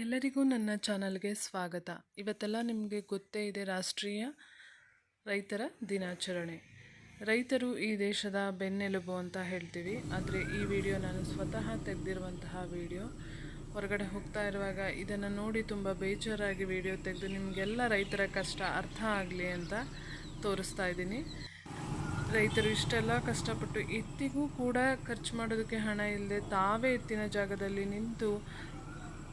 ಎಲ್ಲರಿಗೂ ನನ್ನ ಚಾನಲ್ಗೆ ಸ್ವಾಗತ. ಇವತ್ತೆಲ್ಲ ನಿಮಗೆ ಗೊತ್ತೇ ಇದೆ, ರಾಷ್ಟ್ರೀಯ ರೈತರ ದಿನಾಚರಣೆ. ರೈತರು ಈ ದೇಶದ ಬೆನ್ನೆಲುಬು ಅಂತ ಹೇಳ್ತೀವಿ. ಆದರೆ ಈ ವಿಡಿಯೋ ನಾನು ಸ್ವತಃ ತೆಗೆದಿರುವಂತಹ ವಿಡಿಯೋ. ಹೊರಗಡೆ ಹೋಗ್ತಾ ಇರುವಾಗ ಇದನ್ನು ನೋಡಿ ತುಂಬ ಬೇಜಾರಾಗಿ ವಿಡಿಯೋ ತೆಗೆದು ನಿಮಗೆಲ್ಲ ರೈತರ ಕಷ್ಟ ಅರ್ಥ ಆಗಲಿ ಅಂತ ತೋರಿಸ್ತಾ ಇದ್ದೀನಿ. ರೈತರು ಇಷ್ಟೆಲ್ಲ ಕಷ್ಟಪಟ್ಟು ಎತ್ತಿಗೂ ಕೂಡ ಖರ್ಚು ಮಾಡೋದಕ್ಕೆ ಹಣ ಇಲ್ಲದೆ ತಾವೇ ಎತ್ತಿನ ಜಾಗದಲ್ಲಿ ನಿಂತು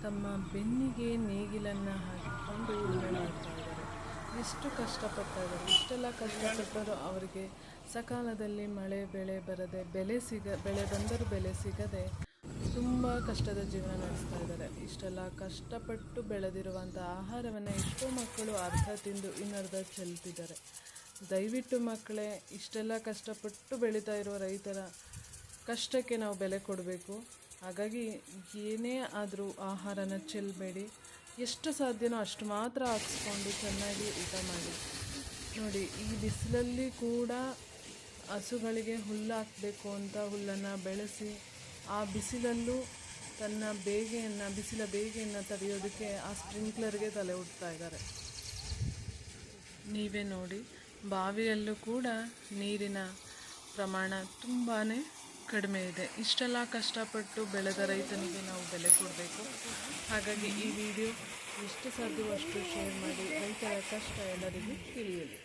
ತಮ್ಮ ಬೆನ್ನಿಗೆ ನೇಗಿಲನ್ನು ಹಾಕಿಕೊಂಡು ಉಳುಮೆ ಮಾಡ್ತಾ ಇದ್ದಾರೆ ಎಷ್ಟು ಕಷ್ಟಪಟ್ಟಿದ್ದಾರೆ ಇಷ್ಟೆಲ್ಲ ಕಷ್ಟಪಟ್ಟರು ಅವರಿಗೆ ಸಕಾಲದಲ್ಲಿ ಮಳೆ, ಬೆಳೆ ಬರದೆ ಬೆಲೆ ಸಿಗ, ಬೆಳೆ ಬಂದರೂ ಬೆಲೆ ಸಿಗದೆ ತುಂಬ ಕಷ್ಟದ ಜೀವನ ನಡೆಸ್ತಾ ಇದ್ದಾರೆ. ಇಷ್ಟೆಲ್ಲ ಕಷ್ಟಪಟ್ಟು ಬೆಳೆದಿರುವಂಥ ಆಹಾರವನ್ನು ಎಷ್ಟೋ ಮಕ್ಕಳು ಅರ್ಧ ತಿಂದು ಇನ್ನರ್ಧ ಚೆಲ್ತಿದ್ದಾರೆ. ದಯವಿಟ್ಟು ಮಕ್ಕಳೇ, ಇಷ್ಟೆಲ್ಲ ಕಷ್ಟಪಟ್ಟು ಬೆಳೀತಾ ಇರುವ ರೈತರ ಕಷ್ಟಕ್ಕೆ ನಾವು ಬೆಲೆ ಕೊಡಬೇಕು. ಹಾಗಾಗಿ ಏನೇ ಆದರೂ ಆಹಾರನ ಚೆಲ್ಲಬೇಡಿ ಎಷ್ಟು ಸಾಧ್ಯನೋ ಅಷ್ಟು ಮಾತ್ರ ಹಾಕಿಸ್ಕೊಂಡು ಚೆನ್ನಾಗಿ ಊಟ ಮಾಡಿ. ನೋಡಿ, ಈ ಬಿಸಿಲಲ್ಲಿ ಕೂಡ ಹಸುಗಳಿಗೆ ಹುಲ್ಲು ಹಾಕಬೇಕು ಅಂತ ಹುಲ್ಲನ್ನು ಬೆಳೆಸಿ, ಆ ಬಿಸಿಲಲ್ಲೂ ತನ್ನ ಬೇಗೆಯನ್ನು, ಬಿಸಿಲ ಬೇಗೆಯನ್ನು ತಡೆಯೋದಕ್ಕೆ ಆ ಸ್ಪ್ರಿಂಕ್ಲರ್ಗೆ ತಲೆ ಉಡ್ತಾ ಇದ್ದಾರೆ. ನೀವೇ ನೋಡಿ, ಬಾವಿಯಲ್ಲೂ ಕೂಡ ನೀರಿನ ಪ್ರಮಾಣ ತುಂಬಾ ಕಡಿಮೆ ಇದೆ. ಇಷ್ಟೆಲ್ಲ ಕಷ್ಟಪಟ್ಟು ಬೆಳೆದ ರೈತನಿಗೆ ನಾವು ಬೆಲೆ ಕೊಡಬೇಕು. ಹಾಗಾಗಿ ಈ ವಿಡಿಯೋ ಎಷ್ಟು ಸಾಧ್ಯವೋ ಅಷ್ಟು ಶೇರ್ ಮಾಡಿ. ರೈತರ ಕಷ್ಟ ಎಲ್ಲರಿಗೂ ತಿಳಿಯಲಿ.